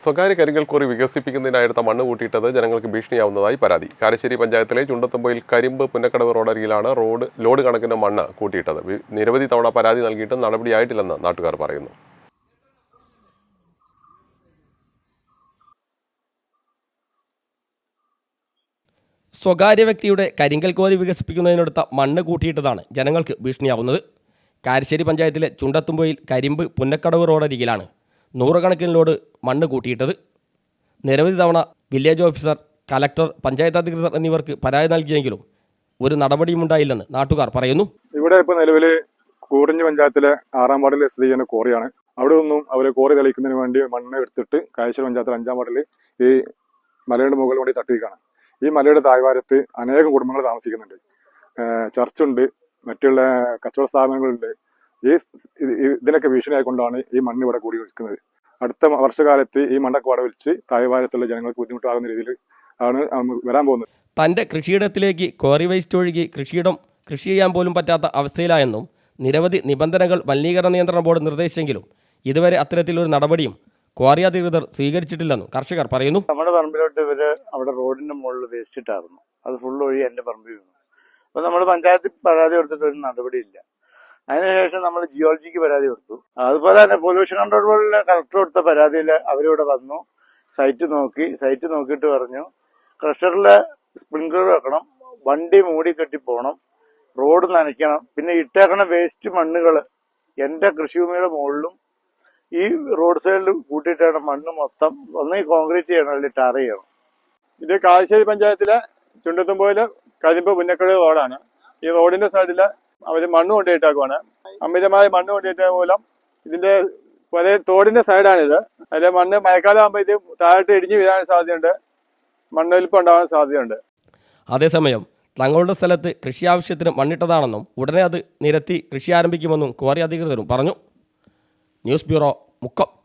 സ്വകാര്യ കരിങ്കൽ കോറി വികസിപ്പിക്കുന്നതിനായെടുത്ത മണ്ണ് കൂട്ടിയിട്ടത് ജനങ്ങൾക്ക് ഭീഷണിയാവുന്നതായി പരാതി. കാരശ്ശേരി പഞ്ചായത്തിലെ ചുണ്ടത്തുമ്പയിൽ കരിമ്പ് പുന്നക്കടവ് റോഡരികിലാണ് റോഡ് ലോഡ് കണക്കിന് മണ്ണ് കൂട്ടിയിട്ടത്. നിരവധി തവണ പരാതി നൽകിയിട്ടും നടപടിയായിട്ടില്ലെന്ന് നാട്ടുകാർ പറയുന്നു. സ്വകാര്യ വ്യക്തിയുടെ കരിങ്കൽ കോരി വികസിപ്പിക്കുന്നതിനടുത്ത മണ്ണ് കൂട്ടിയിട്ടതാണ് ജനങ്ങൾക്ക് ഭീഷണിയാവുന്നത്. കാരശ്ശേരി പഞ്ചായത്തിലെ ചുണ്ടത്തുമ്പയിൽ കരിമ്പ് പുന്നക്കടവ് റോഡരികിലാണ്. നൂറുകണക്കിന് ലോഡ് മണ്ണ് കൂട്ടിയിട്ടത്. നിരവധി തവണ വില്ലേജ് ഓഫീസർ കലക്ടർ പഞ്ചായത്ത് അധികൃതർ എന്നിവർക്ക് പരാതി നൽകിയെങ്കിലും ഒരു നടപടിയും ഉണ്ടായില്ലെന്ന് നാട്ടുകാർ പറയുന്നു. ഇവിടെ ഇപ്പോൾ നിലവിൽ കൂടഞ്ഞ് പഞ്ചായത്തിലെ ആറാം വാർഡിലെ സ്ഥിതി ചെയ്യുന്ന കോറിയാണ്. അവിടെ നിന്നും അവരെ കോറി തെളിയിക്കുന്നതിന് വേണ്ടി മണ്ണ് എടുത്തിട്ട് കായശ്ശേരി പഞ്ചായത്തിലെ അഞ്ചാം വാർഡിൽ ഈ മലയുടെ മുകളിൽ കൂടി തട്ടിയിരിക്കുകയാണ്. ഈ മലയുടെ താഴ്വാരത്ത് അനേകം കുടുംബങ്ങൾ താമസിക്കുന്നുണ്ട്. ചർച്ചുണ്ട് മറ്റുള്ള കച്ചവട സ്ഥാപനങ്ങളുണ്ട്. ഈ ഇതിനൊക്കെ ഭീഷണിയായിക്കൊണ്ടാണ് ഈ മണ്ണ് ഇവിടെ കൂടി നിൽക്കുന്നത് അടുത്ത വർഷകാലത്ത് ഈ മണ്ടക്കവാട വടവലിച്ച് താഴ്വാരത്തുള്ള ജനങ്ങൾക്ക് ബുദ്ധിമുട്ടാകുന്ന രീതിയിൽ ആണ് വരാൻ പോകുന്നത്. തന്റെ കൃഷിയിടത്തിലേക്ക് കോറി വേസ്റ്റ് ഒഴുകി കൃഷിയിടം കൃഷി ചെയ്യാൻ പോലും പറ്റാത്ത അവസ്ഥയിലായെന്നും നിരവധി നിബന്ധനകൾ മലിനീകരണ നിയന്ത്രണ ബോർഡ് നിർദ്ദേശിച്ചെങ്കിലും ഇതുവരെ അത്തരത്തിലൊരു നടപടിയും ക്വാറി അധികൃതർ സ്വീകരിച്ചിട്ടില്ലെന്നും കർഷകർ പറയുന്നു. നമ്മുടെ പറമ്പിലോട്ട് ഇവർ അവിടെ റോഡിന്റെ മുകളിൽ വേസ്റ്റ് ഇട്ടായിരുന്നു. അത് ഫുൾ ഒഴി എന്റെ പറമ്പിൽ വീണു. അപ്പൊ നമ്മുടെ പഞ്ചായത്തിൽ പരാതി കൊടുത്തിട്ട് ഒരു നടപടിയില്ല. അതിനുശേഷം നമ്മൾ ജിയോളജിക്ക് പരാതി കൊടുത്തു. അതുപോലെ തന്നെ പൊല്യൂഷൻ കൺട്രോൾ ബോർഡിലെ കളക്ടർ കൊടുത്ത പരാതിയിൽ അവരിവിടെ വന്നു. സൈറ്റ് നോക്കി. സൈറ്റ് നോക്കിയിട്ട് പറഞ്ഞു ക്രഷറിലെ സ്പ്രിങ്ക്ലർ വെക്കണം. വണ്ടി മൂടി കെട്ടി പോകണം. റോഡ് നനയ്ക്കണം. പിന്നെ ഇട്ടേക്കണ വേസ്റ്റ് മണ്ണുകൾ എന്റെ കൃഷിഭൂമിയുടെ മുകളിലും ഈ റോഡ് സൈഡിൽ കൂട്ടിയിട്ടാണ് മണ്ണ് മൊത്തം ഒന്നീ കോൺക്രീറ്റ് ചെയ്യണം അല്ലെങ്കിൽ ടാർ ചെയ്യണം. ഇത് കാവശ്ശേരി പഞ്ചായത്തിലെ ചുണ്ടത്തുമ്പോയിലെ കരിമ്പ് പുന്നക്കടവ് റോഡാണ്. ഈ റോഡിന്റെ സൈഡിൽ അവർ മണ്ണ് കൊണ്ടുപോയിട്ടേക്കുവാണ്. അമിതമായ മണ്ണ് കൊണ്ടുപോയിട്ട മൂലം ഇതിന്റെ ഒരേ തോടിന്റെ സൈഡാണിത്. അതിലെ മണ്ണ് മഴക്കാലം ആകുമ്പോൾ ഇത് താഴോട്ട് ഇടിഞ്ഞു വീഴാൻ സാധ്യതയുണ്ട്. മണ്ണൊലിപ്പ് ഉണ്ടാവാൻ സാധ്യതയുണ്ട്. അതേസമയം തങ്ങളുടെ സ്ഥലത്ത് കൃഷി ആവശ്യത്തിന് മണ്ണിട്ടതാണെന്നും ഉടനെ അത് നിരത്തി കൃഷി ആരംഭിക്കുമെന്നും ക്വാറി അധികൃതരും പറഞ്ഞു. News bureau Mukkam.